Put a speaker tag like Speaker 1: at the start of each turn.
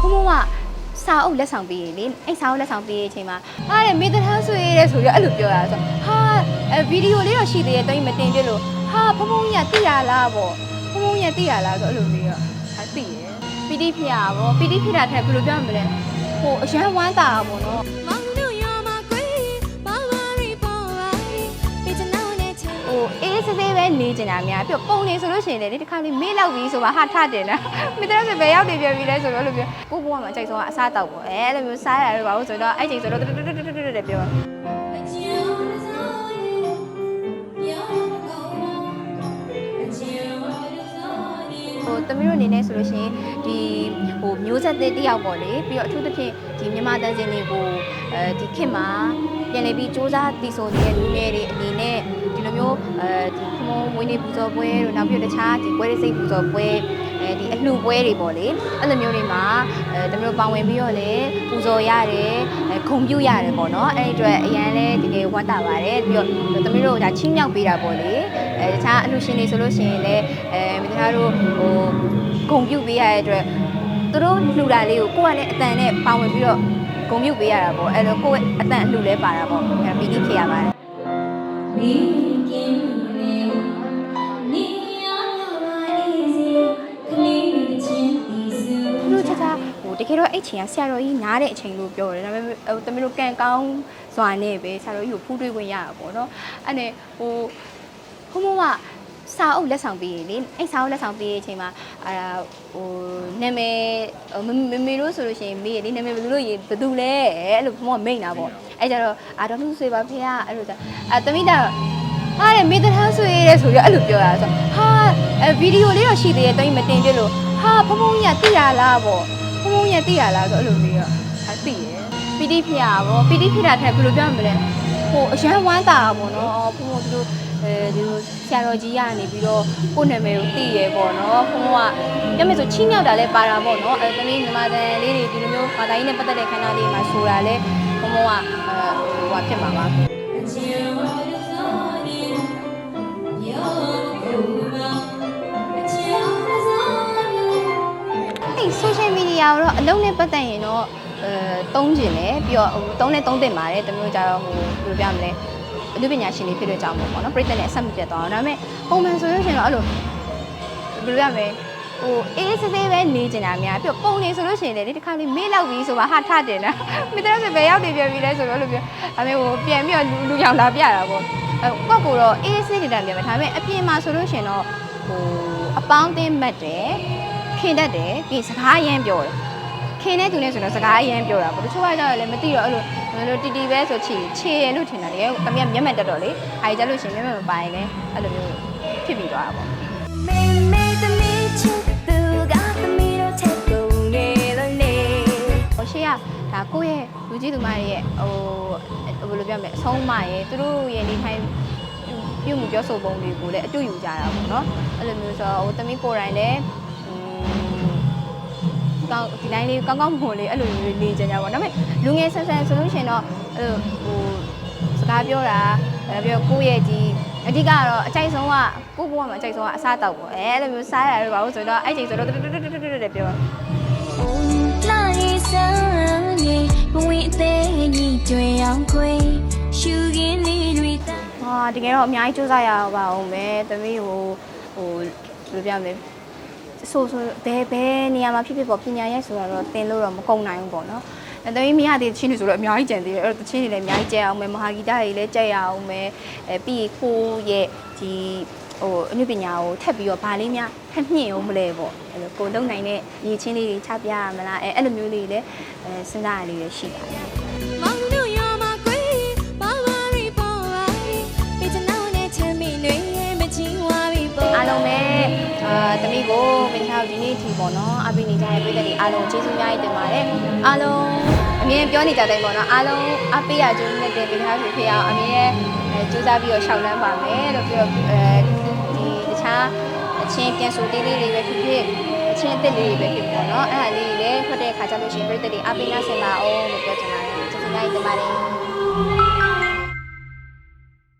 Speaker 1: ဖုံဖုံကစာအုပ်လက်ဆောင်ပေးရလေအဲ့စာအုပ်လက်ဆောင်ပေးရအချိန်မှာဟာတဲ့မေတ္တာဆွေတဲ့ဆိုပြီးအဲ့လိုပြောတာဆိုဟာအဲဗီဒီယိုလေးတော့ရှိသေးတယ်တော့မတင်ပြလို့ဟာဖုံဖုံကြီးကသိရလားပေါ့ဖုံဖုံကြီးကသိရလားဆိုအဲ့လိုမျိုးတော့ဟာသိရပီတိဖြစ်ရပါဘောပီတိဖြစ်တာထက်ဘယ်လိုပြောမလဲဟိုအရန်ဝမ်းတာပေါ့နော် ဆေးဆေးပဲနေကျင်တာများပြီးတော့ပုံနေဆိုလို့ရှိရင်လေဒီတစ်ခါလေးမေ့လောက်ပြီးဆိုမှဟာထတင်တာမိသားစုပဲရောက်နေပြန်ပြီလဲဆိုတော့အဲ့လိုပြောကိုဘွားမှာအကြိုက်ဆုံးကအစားတောက်ပေါ့အဲအဲ့လိုမျိုးစားရတယ်ပါလို့ဆိုတော့အဲ့ချိန်ဆိုတော့တွတ်တွတ်တွတ်တွတ်တွတ်ပြော
Speaker 2: အချင်အောင်စားရီပြောင်းကောင်းအချင်အောင်စားရီ
Speaker 1: ဟိုတမီးတို့အနေနဲ့ဆိုလို့ရှိရင်ဒီဟိုမျိုးဆက်သစ်တစ်ယောက်ပေါ့လေပြီးတော့အထူးသဖြင့်ဒီမြန်မာတန်စင်တွေကိုအဲဒီခေတ်မှာပြန်လည်ပြီးစူးစမ်းတည်ဆိုနေတဲ့လူငယ်တွေအနေနဲ့ဒီလို မျိုးအဲဒီခမုံမွေးနေ့ပူဇော်ပွဲတို့နောက်ပြီးတော့တခြားဒီပွဲရိစိတ်ပူဇော်ပွဲအဲဒီအလှူပွဲတွေပေါ့လေအဲ့လိုမျိုးတွေမှာအဲတမီးတို့ပါဝင်ပြီးတော့လည်းပူဇော်ရတယ်အဲခုံပြုရတယ်ပေါ့နော်အဲ့ဒီအတွက်အရန်လဲတကယ်ဝမ်းသာပါတယ်ပြီးတော့တမီးတို့ဒါချင်းမြောက်ပေးတာပေါ့လေအဲတခြားအလှူရှင်တွေဆိုလို့ရှိရင်လည်းအဲမိသားတို့ဟိုဂုံပြုတ်ပေးရတဲ့အတွက်သူတို့လှူတာလေးကိုကိုကလည်းအတန်နဲ့ပါဝင်ပြီးတော့ဂုံပြုတ်ပေးရတာပေါ့အဲ့တော့ကိုယ့်ရဲ့အတန်အလှူလဲပါတာပေါ့အဲ့ပီတိဖြစ်ရပါတယ် တကယ်တော့အဲ့ချိန်ကဆရာတော်ကြီးနားတဲ့အချိန်လို့ပြောတယ်ဒါပေမဲ့ဟိုတမီးတို့ကန်ကောင်းစွာနဲ့ပဲဆရာတော်ကြီးကိုဖူးတွေးခွင့်ရတာပေါ့နော်အဲ့နဲ့ဟိုဘုံဘုံကစာအုပ်လက်ဆောင်ပေးရလေအဲ့စာအုပ်လက်ဆောင်ပေးရအချိန်မှာအာဟိုနာမည်ဟိုမမေမေတို့ဆိုလို့ရှိရင်မေးရလေနာမည်ဘယ်လိုလုပ်ရင်ဘယ်သူလဲအဲ့လိုဘုံကမိန်တာပေါ့အဲ့ကြတော့အာတော်မှုဆွေပါဖေကအဲ့လိုကြအဲတမိတာဟာတဲ့မေတ္တာဆွေတဲ့ဆိုပြီးအဲ့လိုပြောတာဆိုဟာအဲဗီဒီယိုလေးတော့ရှိသေးတယ်တော့မတင်ပြလို့ဟာဖုံဖုံကြီးကသိရလားပေါ့ ဖုံဖုံကြီးကသိရလားဆိုအဲ့လိုမျိုးတော့ဟာသိရပီတိဖြစ်ရပါဘောပီတိဖြစ်တာထက်ဘယ်လိုပြောမလဲဟိုအရန်ဝမ်းတာပေါ့နော်ဖုံဖုံတို့အဲဒီလိုဆရာတော်ကြီးကနေပြီးတော့ကိုယ့်နာမည်ကိုသိရဲပေါ့နော်ဖုံဖုံကပြောမယ်ဆိုချင်းမြောက်တာလဲပါတာပေါ့နော်အဲတမီးမြန်မာတန်လေးတွေဒီလိုမျိုးဘာသာရေးနဲ့ပတ်သက်တဲ့ခန္ဓာလေးမှာဆိုတာလဲဖုံဖုံကအဲဟိုဟာဖြစ်မှာပါ social media ကိုတော့အလုံးနဲ့ပတ်သက်ရင်တော့အဲတုံးကျင်တယ်ပြီးတော့ဟိုတုံးနဲ့တုံးတင်ပါတယ်တမျိုးကြတော့ဟိုဘယ်လိုပြမလဲအမှုပညာရှင်တွေဖြစ်တဲ့ကြောင့်ပေါ့နော်ပြိတ္တနဲ့အဆက်မပြတ်သွားအောင်ဒါပေမဲ့ပုံမှန်ဆိုလို့ရှိရင်တော့အဲ့လိုဘယ်လိုရမလဲဟိုအေးဆေးဆေးပဲနေကျင်တာများပြီးတော့ပုံနေဆိုလို့ရှိရင်လည်းဒီတစ်ခါလေးမေ့လောက်ပြီးဆိုမှဟာထတင်တာမိသားစုပဲရောက်နေပြန်ပြီလဲဆိုတော့အဲ့လိုပြောဒါပေမဲ့ဟိုပြန်ပြီးတော့လူလူရောင်လာပြတာပေါ့အဲကော့ကိုတော့အေးဆေးနေတာပြန်မယ်ဒါပေမဲ့အပြင်မှာဆိုလို့ရှိရင်တော့ဟိုအပေါင်းအသင်းမှတ်တယ် ခင်တတ်တယ်ပြီးရင်စကားအရင်ပြောတယ်ခင်တဲ့သူနဲ့ဆိုတော့စကားအရင်ပြောတာပေါ့တချို့ကကြောက်လည်းမသိတော့အဲ့လိုဘယ်လိုတီတီပဲဆိုချီချေရလို့ထင်တာလေကမြမျက်မှန်တက်တော့လေဟာကြလို့ရှရင်မျက်မှန်မပိုင်လဲအဲ့လိုမျိုးဖြစ်ပြီးသွားတာပေါ့
Speaker 2: မေမေသမီးချစ်သူကသမီးတို့ချက်ကုန်နေလို့နေ
Speaker 1: ဟိုရှေ့ကဒါကိုယ့်ရဲ့လူကြီးသူမရဲ့ဟိုဘယ်လိုပြောမလဲအဆုံးအမရဲ့သူတို့ရဲ့နေထိုင်ပြုမှုပြောဆိုပုံတွေကိုလည်းအတူယူကြတာပေါ့နော်အဲ့လိုမျိုးဆိုတော့ဟိုတမီးကိုယ်တိုင်လည်း ကောင်းဒီတိုင်းလေးကောင်းကောင်းမွန်လေးအဲ့လိုမျိုးနေကြကြပါတော့ဒါပေမဲ့လူငယ်ဆန်ဆန်ဆိုလို့ရှိရင်တော့အဲ့လိုဟိုစကားပြောတာအဲ့ပြီးတော့ကိုယ့်ရဲ့ဒီအဓိကကတော့အကြိုက်ဆုံးကကိုယ့်ဘဝမှာအကြိုက်ဆုံးကအစားတောက်ပေါ့အဲအဲ့လိုမျိုးစားရတယ်ပါလို့ဆိုတော့အဲ့ချိန်ဆိုတော့တွတ်တွတ်တွတ်တွတ်တွတ်ပြော
Speaker 2: လာရေးစမ်းနေဘဝအသေးကြီးကျွေအောင်ခွေရှူရင်းလေးတွေတန်း
Speaker 1: ဟာတကယ်တော့အများကြီးစူးစမ်းရပါအောင်ပဲသမီးဟိုဟိုဘယ်လိုပြောမလဲ ဆိုဆိုဘယ်ဘယ်နေရာမှာဖြစ်ဖြစ်ပေါ့ပညာရဲ့ဆိုတော့တင်လို့တော့မကုန်နိုင်ဘူးပေါ့နော်အဲသမီးမရသေးတဲ့ချင်းတွေဆိုတော့အများကြီးကြံသေးတယ်အဲ့တော့တချင်းတွေလည်းအများကြီးကြက်အောင်မယ်မဟာဂီတတွေလည်းကြက်ရအောင်မယ်အဲပြီးရင်ကိုရဲ့ဒီဟိုအနုပညာကိုထပ်ပြီးတော့ဗာလေးများထပ်မြင့်အောင်မလဲပေါ့အဲ့လိုကိုလုံနိုင်တဲ့ရည်ချင်းလေးတွေချပြရမလားအဲအဲ့လိုမျိုးလေးတွေလည်းအဲစဉ်းစားရလေးတွေရှိပါတယ် အာတမိကိုမင်းတို့ဒီနေ့ဒီပေါ့နော်အပိနေကြတဲ့ပြည်သက်တွေအားလုံးကျေးဇူးများကြီးတင်ပါတယ်အားလုံးအမြဲပြောနေကြတဲ့ပေါ့နော်အားလုံးအပိရကျိုးနဲ့တင်ပေးထားဖြစ်ဖြစ်အောင်အမြဲအဲစူးစမ်းပြီးတော့ရှောက်လန်းပါမယ်လို့ပြီးတော့အဲဒီတခြားအချင်းပြန်ဆိုတေးလေးတွေပဲဖြစ်ဖြစ်အချင်းအသစ်လေးတွေပဲဖြစ်ပေါ့နော်အဲ့ဒါလေးတွေလည်းထွက်တဲ့ခါကြလို့ရှိရင်ပြည်သက်တွေအပိနာဆင်ပါအောင်လို့ပြောချင်ပါတယ်ကျေးဇူးများကြီးတင်ပါတယ်